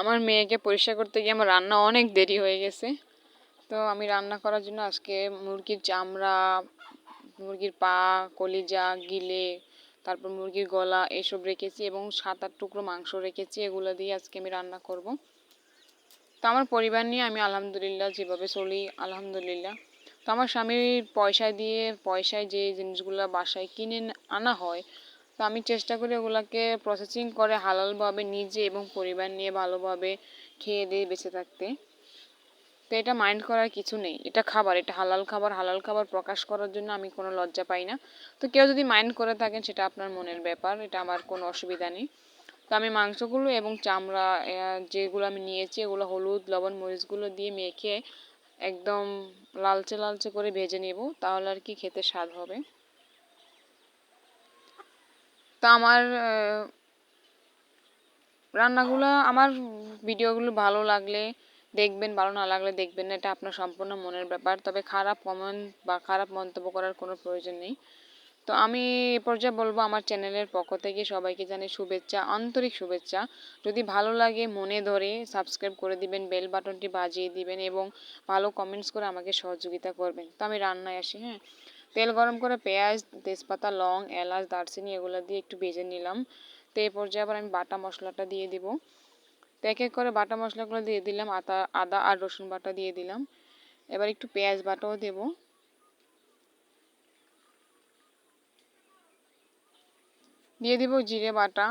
আমার মেয়েকে পরিষ্কার করতে গিয়ে আমার রান্না অনেক দেরি হয়ে গেছে। তো আমি রান্না করার জন্য আজকে মুরগির চামড়া, মুরগির পা, কলিজা, গিলে, তারপর মুরগির গলা এসব রেখেছি এবং সাত আট টুকরো মাংস রেখেছি, এগুলো দিয়ে আজকে আমি রান্না করব। তো আমার পরিবার নিয়ে আমি আলহামদুলিল্লাহ যেভাবে চলি, আলহামদুলিল্লাহ। তো আমার স্বামীর পয়সা দিয়ে, পয়সায় যে জিনিসগুলো বাসায় কিনে আনা হয় তো আমি চেষ্টা করি ওগুলোকে প্রসেসিং করে হালালভাবে নিজে এবং পরিবার নিয়ে ভালোভাবে খেয়ে দিয়ে বেঁচে থাকতে। তো এটা মাইন্ড করার কিছু নেই। এটা খাবার, এটা হালাল খাবার হালাল খাবার প্রকাশ করার জন্য আমি কোনো লজ্জা পাই না। তো কেউ যদি মাইন্ড করে থাকেন, সেটা আপনার মনের ব্যাপার, এটা আমার কোনো অসুবিধা নেই। তো আমি মাংসগুলো এবং চামড়া যেগুলো আমি নিয়েছি, এগুলো হলুদ, লবণ, মরিচগুলো দিয়ে মেখে একদম লালচে লালচে করে ভেজে নেব, তাহলে আর কি খেতে স্বাদ হবে। তো আমার রান্নাগুলো, আমার ভিডিওগুলো ভালো লাগলে দেখবেন, ভালো না লাগলে দেখবেন না, এটা আপনার সম্পূর্ণ মনের ব্যাপার। তবে খারাপ কমেন্ট বা খারাপ মন্তব্য করার কোনো প্রয়োজন নেই। তো আমি এ পর্যায়ে বলব, আমার চ্যানেলের পক্ষ থেকে সবাইকে জানি শুভেচ্ছা, আন্তরিক শুভেচ্ছা। যদি ভালো লাগে, মনে ধরে সাবস্ক্রাইব করে দিবেন, বেল বাটনটি বাজিয়ে দিবেন এবং ভালো কমেন্টস করে আমাকে সহযোগিতা করবেন। তো আমি রান্নায় আসি হ্যাঁ? তেল গরম করে পেঁয়াজ, তেজপাতা, লং, এলাচ, দারচিনি এগুলো দিয়ে একটু ভেজে নিলাম। তো এই পর্যায়ে আবার আমি বাটা মশলাটা দিয়ে দিব। তো এক এক করে বাটা মশলাগুলো দিয়ে দিলাম, আদা আদা আর রসুন বাটা দিয়ে দিলাম। এবার একটু পেঁয়াজ বাটাও দেব। দিয়ে দিব জিরে বাটা।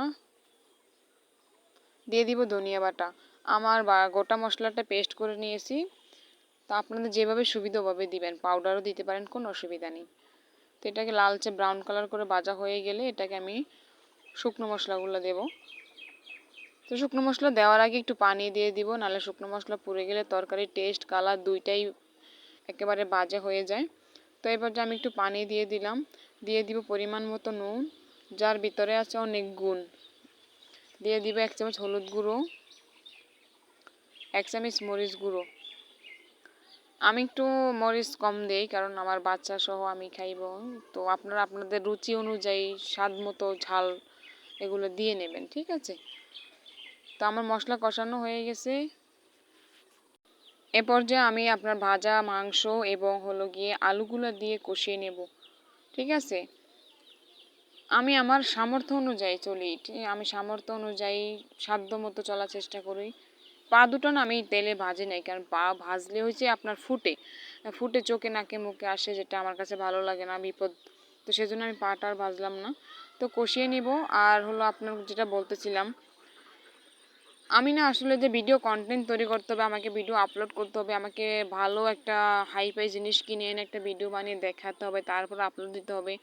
দিয়ে দিব ধনিয়া বাটা। আমার গোটা মশলাটা পেস্ট করে নিয়েছি। তা আপনাদের যেভাবে সুবিধাভাবে দিবেন পাউডারও দিতে পারেন, কোনো অসুবিধা নেই। তো এটাকে লালচে ব্রাউন কালার করে ভাজা হয়ে গেলে এটাকে আমি শুকনো মশলাগুলো দেব। তো শুকনো মশলা দেওয়ার আগে একটু পানি দিয়ে দিব, নাহলে শুকনো মশলা পুড়ে গেলে তরকারির টেস্ট কালার দুইটাই একেবারে বাজে হয়ে যায়। তো এবার যে আমি একটু পানি দিয়ে দিলাম, দিয়ে দিব পরিমাণ মতো নুন, যার ভিতরে আছে অনেক গুণ। দিয়ে দিব এক চামচ হলুদ গুঁড়ো, এক চামচ মরিচ গুঁড়ো। আমি একটু মরিচ কম দেই, কারণ আমার বাচ্চা সহ আমি খাইব। তো আপনারা আপনাদের রুচি অনুযায়ী স্বাদ মতো ঝাল এগুলো দিয়ে নেবেন, ঠিক আছে? তো আমার মশলা কষানো হয়ে গেছে। এ পর্যায়ে আমি আপনার ভাজা মাংস এবং হলো গিয়ে আলুগুলো দিয়ে কষিয়ে নেব, ঠিক আছে? আমি আমার সামর্থ্য অনুযায়ী চলি আমি সামর্থ্য অনুযায়ী সাধ্য মতো চলার চেষ্টা করি। পা দুটো না আমি তেলে ভাজি নাই, কারণ পা ভাজলে হয়েছে আপনার ফুটে ফুটে চোখে, নাকে, মুখে আসে, যেটা আমার কাছে ভালো লাগে না, বিপদ। তো সেজন্য আমি পাটা আর ভাজলাম না। তো কষিয়ে নিব, আর হলো আপনার যেটা বলতেছিলাম, আমি না আসলে যে ভিডিও কন্টেন্ট তৈরি করতে হবে, আমাকে ভিডিও আপলোড করতে হবে, আমাকে ভালো একটা হাই ফাই জিনিস কিনে এনে একটা ভিডিও বানিয়ে দেখাতে হবে, তারপর আপলোড দিতে হবে।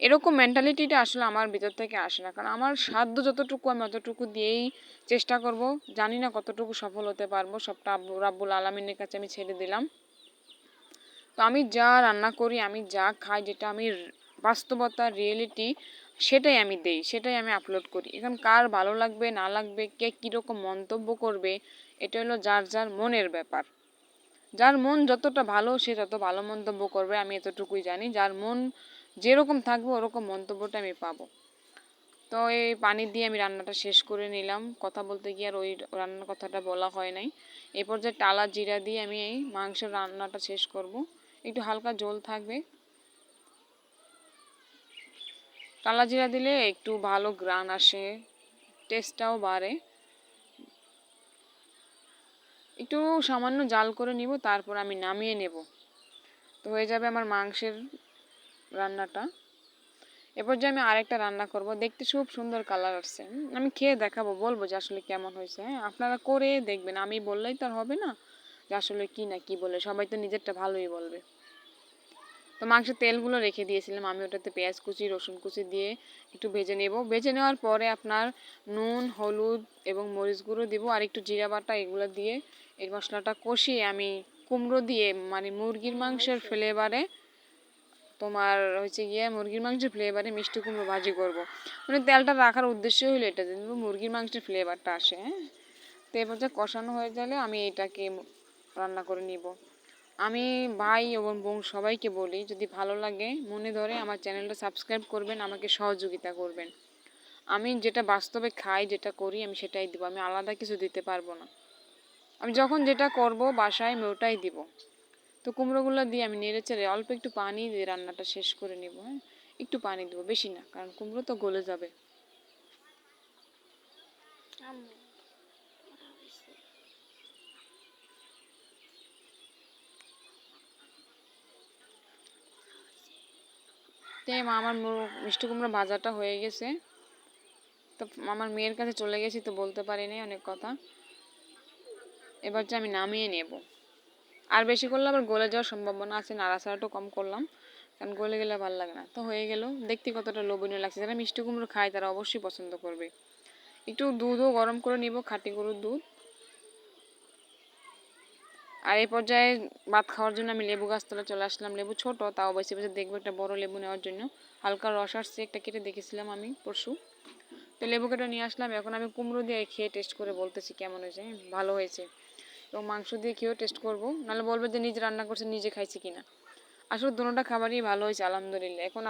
এরকম মেন্টালিটিটা আসলে আমার ভিতর থেকে আসে না। কারণ আমার সাধ্য যতটুকু আমি অতটুকু দিয়েই চেষ্টা করব। জানি না কতটুকু সফল হতে পারব, সবটা রাব্বুল আলমিনের কাছে আমি ছেড়ে দিলাম। তো আমি যা রান্না করি, আমি যা খাই, যেটা আমি বাস্তবতা রিয়েলিটি সেটাই আমি দেই, সেটাই আমি আপলোড করি। এখন কার ভালো লাগবে, না লাগবে, কে কীরকম মন্তব্য করবে, এটা হলো যার যার মনের ব্যাপার। যার মন যতটা ভালো, সে তত ভালো মন্তব্য করবে, আমি এতটুকুই জানি। যার মন যেরকম থাকবে ওরকম মন্তব্যটা আমি পাবো। তো এই পানি দিয়ে আমি রান্নাটা শেষ করে নিলাম। কথা বলতে গিয়ে আর ওই রান্নার কথাটা বলা হয় নাই। এরপর যে টালা জিরা দিয়ে আমি এই মাংসের রান্নাটা শেষ করব। একটু হালকা জল থাকবে। টালা জিরা দিলে একটু ভালো গ্রান আসে টেস্টটাও বাড়ে। একটু সামান্য জাল করে নিব, তারপর আমি নামিয়ে নেব। তো হয়ে যাবে আমার মাংসের রান্নাটা। এরপর যে আমি আরেকটা রান্না করব দেখতে খুব সুন্দর কালার আসছে। আমি খেয়ে দেখাবো বলব যে আসলে কেমন হয়েছে। হ্যাঁ আপনারা করে দেখবেন আমি বললেই তো আর হবে না যে আসলে কি না কি বলে সবাই তো নিজেরটা ভালোই বলবে। তো মাংসের তেলগুলো রেখে দিয়েছিলাম আমি ওটাতে পেঁয়াজ কুচি রসুন কুচি দিয়ে একটু ভেজে নেব। ভেজে নেওয়ার পরে আপনার নুন হলুদ এবং মরিচ গুঁড়ো দিব আর একটু জিরা বাটা এগুলো দিয়ে এই মশলাটা কষিয়ে আমি কুমড়ো দিয়ে মানে মুরগির মাংসের ফ্লেভারে তোমার হচ্ছে গিয়ে মুরগির মাংসের ফ্লেভারে মিষ্টি কুমড়ো ভাজি করব। মানে তেলটা রাখার উদ্দেশ্য হলো এটা যে মুরগির মাংসের ফ্লেভারটা আসে হ্যাঁ? তো এবার যে কষানো হয়ে গেলে আমি এটাকে রান্না করে নিব। আমি ভাই এবং বোন সবাইকে বলি, যদি ভালো লাগে, মনে ধরে আমার চ্যানেলটা সাবস্ক্রাইব করবেন, আমাকে সহযোগিতা করবেন। আমি যেটা বাস্তবে খাই, যেটা করি, আমি সেটাই দিব, আমি আলাদা কিছু দিতে পারব না। আমি যখন যেটা করব, বাসায় আমি ওটাই দিব। তো কুমড়োগুলো দিয়ে আমি নেড়ে চেড়ে অল্প একটু পানি দিয়ে রান্নাটা শেষ করে নিব হ্যাঁ? একটু পানি দেবো, বেশি না, কারণ কুমড়ো তো গলে যাবে। মা, আমার মিষ্টি কুমড়ো ভাজাটা হয়ে গেছে। তো আমার মেয়ের কাছে চলে গেছি তো বলতে পারিনি অনেক কথা। এবার যে আমি নামিয়ে নেব। আর বেশি করলে আবার গলে যাওয়ার সম্ভাবনা আছে নাড়াচাড়াটাও কম করলাম। কারণ গলে গেলে ভালো লাগে না। তো হয়ে গেল দেখতে কতটা লোভনীয় লাগছে। যারা মিষ্টি কুমড়ো খায় তারা অবশ্যই পছন্দ করবে। একটু দুধও গরম করে নিব খাঁটি গরুর দুধ। আর এই পর্যায়ে ভাত খাওয়ার জন্য আমি লেবু গাছতলা চলে আসলাম। লেবু ছোট তাও বেশি বেছে দেখব একটা বড় লেবু নেওয়ার জন্য। হালকা রস আসছে একটা কেটে দেখেছিলাম আমি পরশু। তো লেবু কেটে নিয়ে আসলাম। এখন আমি কুমড়ো দিয়ে খেয়ে টেস্ট করে বলতেছি কেমন হয়েছে। হ্যাঁ, ভালো হয়েছে। এবং মাংস দিয়ে খেয়েও টেস্ট করব? নাহলে বলবে যে নিজে রান্না করছে, নিজে খাইছে কিনা। আসলে দুটোটা খাবারই ভালো হয়েছে, আলহামদুলিল্লাহ। এখন